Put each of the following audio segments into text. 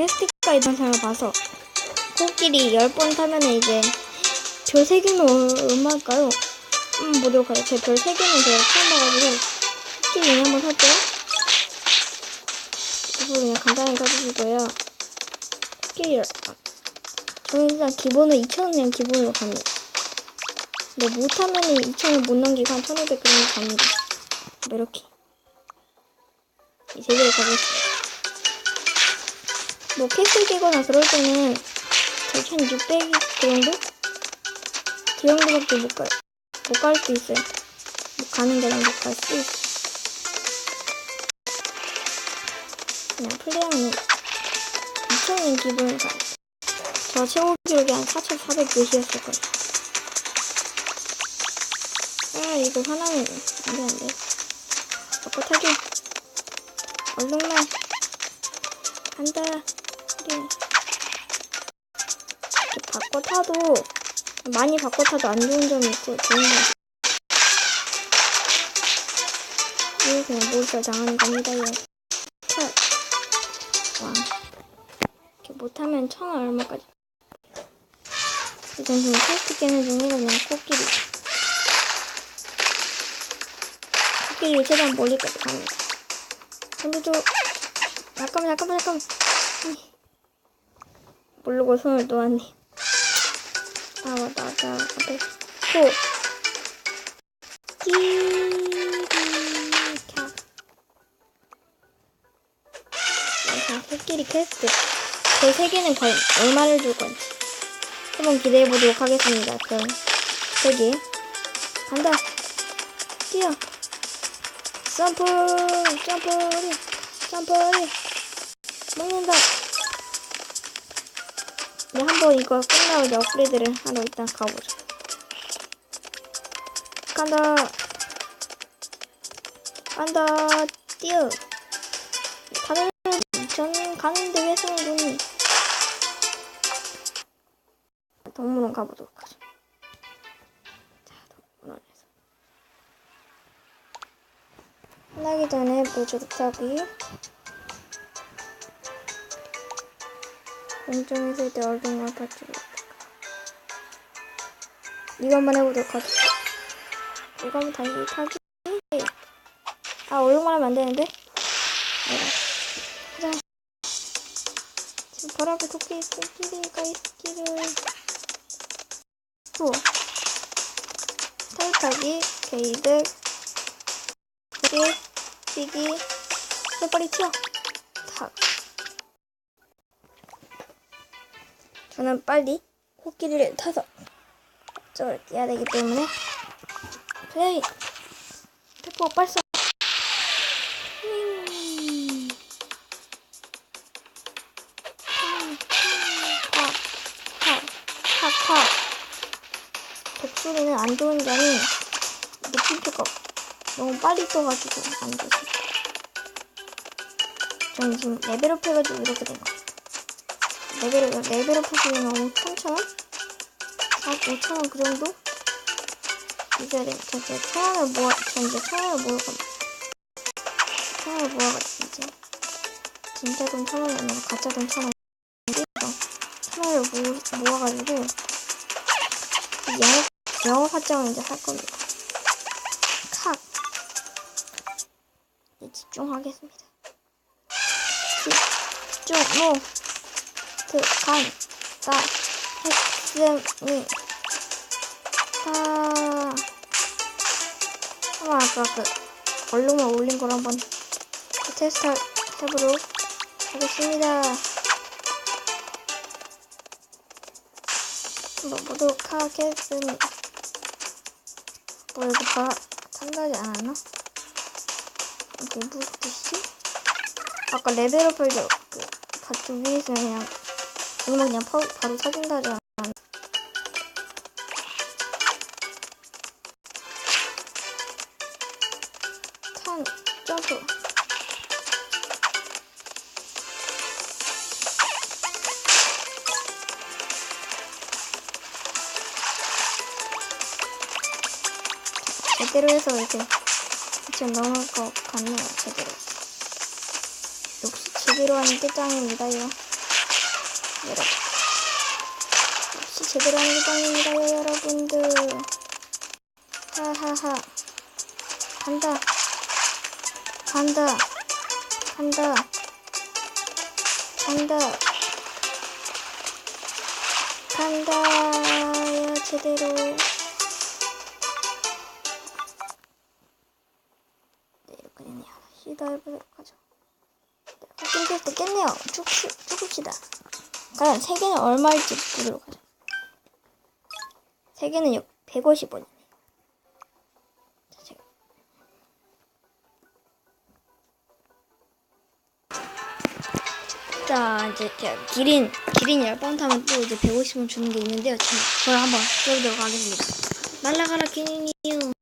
퀘스트가 영상을 봐서 코끼리 10번 타면 이제 별 3개는 얼마일까요? 한번 보도록 하죠. 제별 3개는 제가 처음 봐가지고 코끼리 한번 살게요. 이거 그냥 간단히 가주시고요. 코끼리 아, 저는 일단 기본은 2,000원 그냥 기본으로 갑니다. 근데 못하면은 2,000원 못 넘기고 한 1,500 정도 갑니다. 뭐 이렇게. 이 세 개를 가겠습니다. 뭐 캐슬 깨거나 그럴 때는 1,600그 정도? 그 정도밖에 못 가요. 못 갈 수 있어요. 못 가는 데는 못갈 수 있어. 그냥 플레이하면 2,000원 기본을 가요. 저 최고 기록이 한 4,400 몇이었을 거예요. 아, 이거 하나는 안 되는데. 바꿔 타기. 얼른 나. 간다. 이렇게 바꿔 타도, 많이 바꿔 타도 안 좋은 점이 있고, 좋은 점이. 이거 그냥 몰살 당하는 겁니다, 이거. 차. 와. 이렇게 못하면 천 원 얼마까지. 일단 지금 게임 중이라 그냥 코끼리. 코끼리를 최대한 멀리까지 갑니다. 근데 저, 잠깐만, 잠깐만, 잠깐만. 모르고 손을 놓았네. 아, 맞다, 맞다. 앞에, 코. 끼리캬. 자, 코끼리 퀘스트. 저세 개는 과연 얼마를 줄 건지. 한번 기대해 보도록 하겠습니다. 그럼, 세 개. 간다. 뛰어. 점프, 점프리, 점프리. 먹는다. 네, 한번 이거 끝나고 이제 업그레이드를 하러 일단 가보자. 간다. 간다. 뛰어. 다들 전 가는데 왜 손을 놓니? 동물원 가보도록 하죠. 자, 동물원에서. 끝나기 전에 보조록 타기. 때 얼룩말 파츠를 이거 한번 해보도록 하죠. 이거 한번 다시 타기. 아, 얼룩말 하면 안 되는데? 네. 지금 바로 앞에 토끼, 토끼가 있기를. 후. 타기, 게이드, 튀기, 튀기, 빨리 튀어. 저는 빨리 코끼리를 타서 저를 뛰어야 되기 때문에 플레이 페퍼 발사. 독소리는 안 좋은 점이 느낌표가 너무 빨리 떠가지고 안 좋습니다. 저는 지금 레벨업 해가지고 이렇게 된 거예요. 레벨, 레벨업 3,000원? 4, 5,000원 그 정도? 이제 네, 저 이제 1,000원을 모아, 저 이제 1,000원을 모을 겁니다. 1,000원을 모아가지고 이제 진짜 돈 1,000원이 아니라 가짜 돈 1,000원. 1,000원을 모, 모아가지고 영어, 영어 화장을 이제 할 겁니다. 칵. 이제 집중하겠습니다. 집중, 뭐. 그, 간, 따, 했음이, 다, 한번 아까 그, 얼룩말 올린 걸 한번 그 테스트 해보도록 하겠습니다. 한번 보도록 하겠습니다. 뭐, 여기 봐, 상당하지 않았나? 이게 무슨 뜻이지? 아까 레벨업을 저, 그, 가쪽 위에 있으면 그냥 이거 그냥 파, 바로 않아 탄 점프. 제대로 해서 이제 이제 넘을 것 같네요 제대로. 역시 제대로 하는 끝장입니다 이거 여러분. 역시 제대로 하는 구방입니다요, 여러분들. 하하하. 간다. 간다. 간다. 간다. 간다. 야, 제대로. 네. 시도해보도록 하죠. 네, 깼을 때 깼네요. 쭉, 쭉, 쭉 봅시다. 과연 세 개는 얼마일지 보도록 하죠. 세 개는 150원이네. 자, 제가. 자, 이제 제가 기린, 기린 10번 타면 또 이제 150원 주는 게 있는데요. 저, 그걸 한번 해보도록 하겠습니다. 날라가라, 기린이요.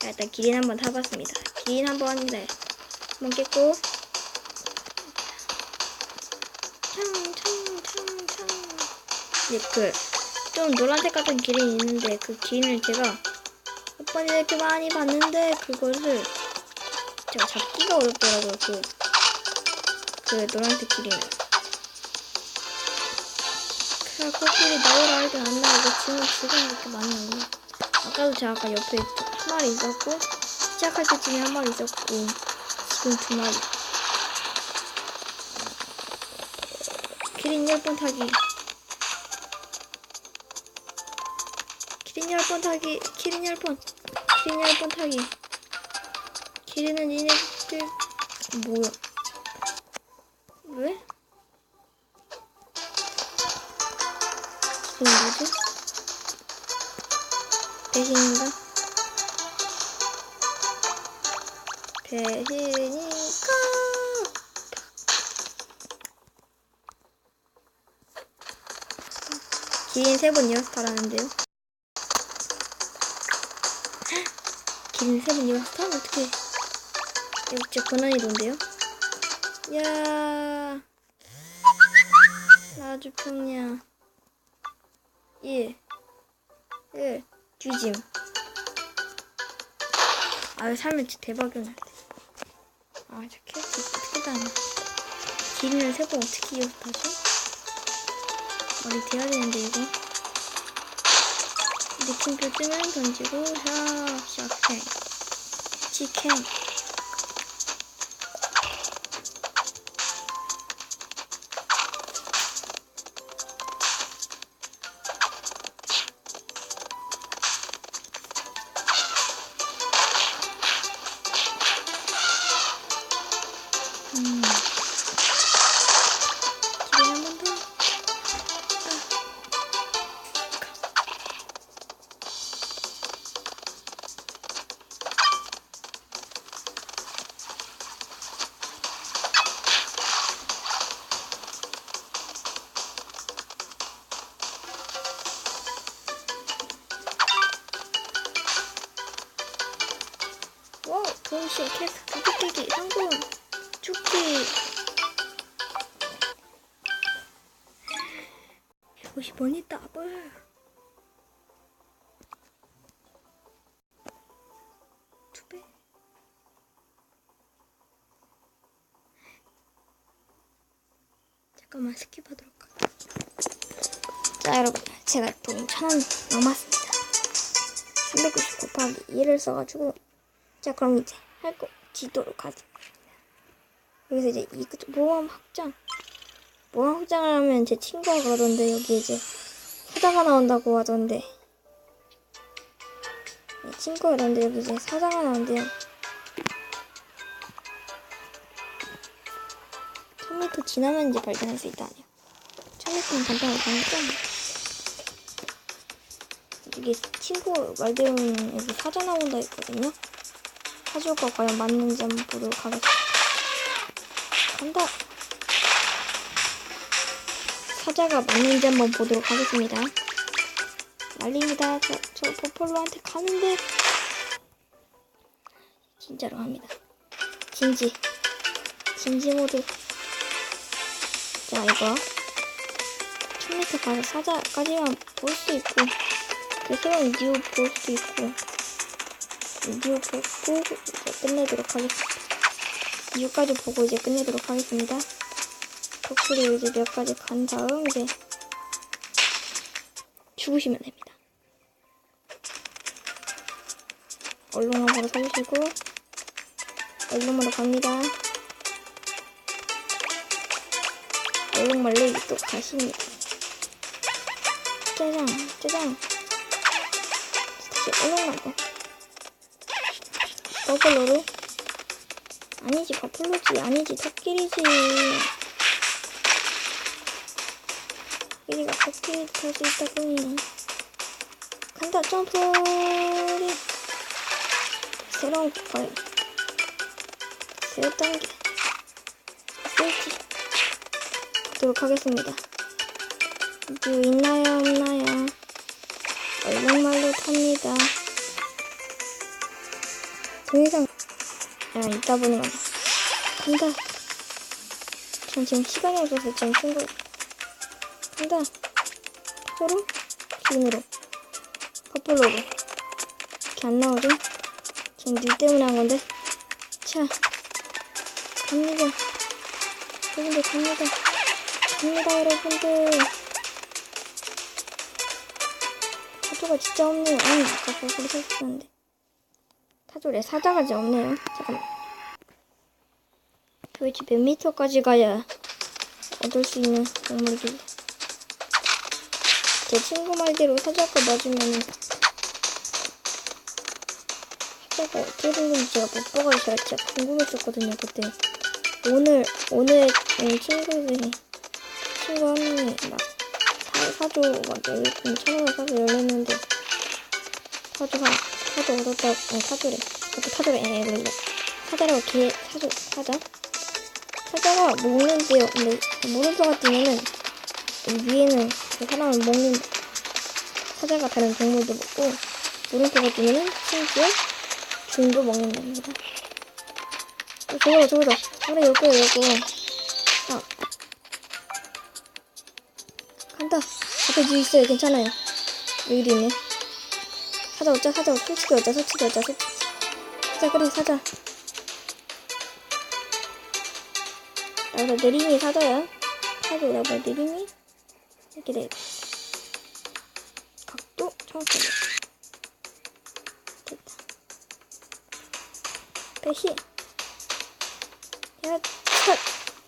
자, 일단 기린 한번 타봤습니다. 기린 한번, 네. 한번 깼고. 이제 그, 좀 노란색 같은 기린이 있는데, 그 기린을 제가 몇 번이나 이렇게 많이 봤는데, 그거를 제가 잡기가 어렵더라고요. 그, 그 노란색 기린을. 그래, 코끼리 나오라 할땐안 나오고, 지금, 지금 이렇게 많이 나오네. 아까도 제가 아까 옆에 한 마리 있었고, 시작할 때쯤에 한 마리 있었고, 지금 두 마리. 기린 10번 타기. 기린 10번 타기. 기린 10번. 기린 10번 타기. 기린은 이네들 뭐야? 왜? 기린 뭐지? 배신인가? 배신이니까. 기린 세번 이어서 타라는데요. 이어서 타면 어떡해. 이거 진짜 고난이도인데요. 야 아주 평야. 1. 1. 뒤짐. 아, 살면 진짜 대박이었는데. 아, 저 캐릭터 어떻게 다냐. 기린을 세번 어떻게 이어서 타지? 머리 돼야 되는데 이거 느낌표 뜨면 던지고 샤 샤팽 치킨 동시에 캐스 두개 깨기 성공! 축기! 150원이 더블! 두 배? 잠깐만 스킵하도록 할게요. 자, 여러분. 제가 돈 천 원 남았습니다. 390 곱하기 1을 써가지고 자 그럼 이제 할거 지도록 하겠습니다. 여기서 이제 이 모험 확장 모험 확장을 하면 제 친구가 그러던데 여기 이제 사자가 나온다고 하던데 네, 친구가 그러는데 여기 이제 사자가 나온대요. 1000m 지나면 이제 발견할 수 있다 아니야. 1000m는 간단하게 가니까 이게 친구 말대로는 여기 사자 나온다 했거든요. 사조가 과연 맞는지 한번 보도록 하겠습니다. 간다. 사자가 맞는지 한번 보도록 하겠습니다. 날립니다. 저, 저 버펄로한테 가는데 진짜로 합니다. 진지. 진지 모드. 자, 이거 1000m 가서 사자까지만 볼 수 있고 그 새로운 뉴볼 수도 있고 뉴 보고 이제 끝내도록 하겠습니다. 뉴까지 보고 이제 끝내도록 하겠습니다. 버클을 이제 몇 가지 간 다음 이제 죽으시면 됩니다. 얼룩말로 살리시고 얼룩말로 갑니다. 얼룩말로 이제 또 가십니다. 짜장 짜장 다시 얼룩말로 버블로로? 아니지 버플로지. 아니지 토끼리지. 이리가 토끼리 탈수 있다 보니. 간다 점프리. 새로운 걸 새로 단계 스위치 가도록 하겠습니다. 이제 있나요 없나요? 얼룩말로 탑니다 더 이상 야 이따 보는 거다 간다 전 지금 시간이 없어서 지금 친구 간다 서로 기운으로 퍼플로로 이렇게 안 나오죠? 지금 니 때문에 한 건데. 자 갑니다. 여러분들 갑니다. 갑니다 여러분들. 타조가 진짜 없네요. 아니 아까 거꾸로 설치했는데 타조래 사자가 진짜 없네요. 잠깐만. 도대체 몇 미터까지 가야 얻을 수 있는 동물이길래. 제 친구 말대로 사자가 맞으면은 사자가 어떻게 된 건지 제가 못 봐가지고 제가 궁금했었거든요 그때. 오늘 오늘 음, 친구들이 친구 한 명이 막 사, 사조 막 열금 천원 사서 열렸는데 사조가 사조 얻었다 아니 사조래. 그 사조래 에 원래 사자라고 개 사조 사자 사자가 물음표 같으면은 이 위에는 그 사람을 먹는 사자가 다른 동물도 먹고 물음표가 뜨면은 심지어 종도 먹는답니다. 어, 저거다 저거다 그래 요거 요거. 아. 간다. 앞에 주 있어요. 괜찮아요. 여기도 있네 사자 얻자 사자 솔직히 얻자 솔직히 얻자 솔직히 사자 그래 사자. 나보다 느림이 사자야? 사자 나보다 느림이 이렇게 돼. 각도 정확하게 됐다. 배시 야, 첫,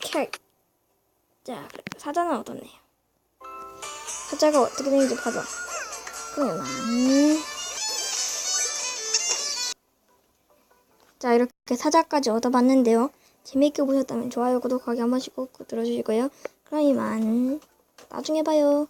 캬. 자, 사자는 얻었네요. 사자가 어떻게 되는지 봐봐. 그러 자, 이렇게 사자까지 얻어봤는데요. 재밌게 보셨다면 좋아요, 구독하기 한 번씩 꼭 들어주시고요. 그럼 이만 나중에 봐요.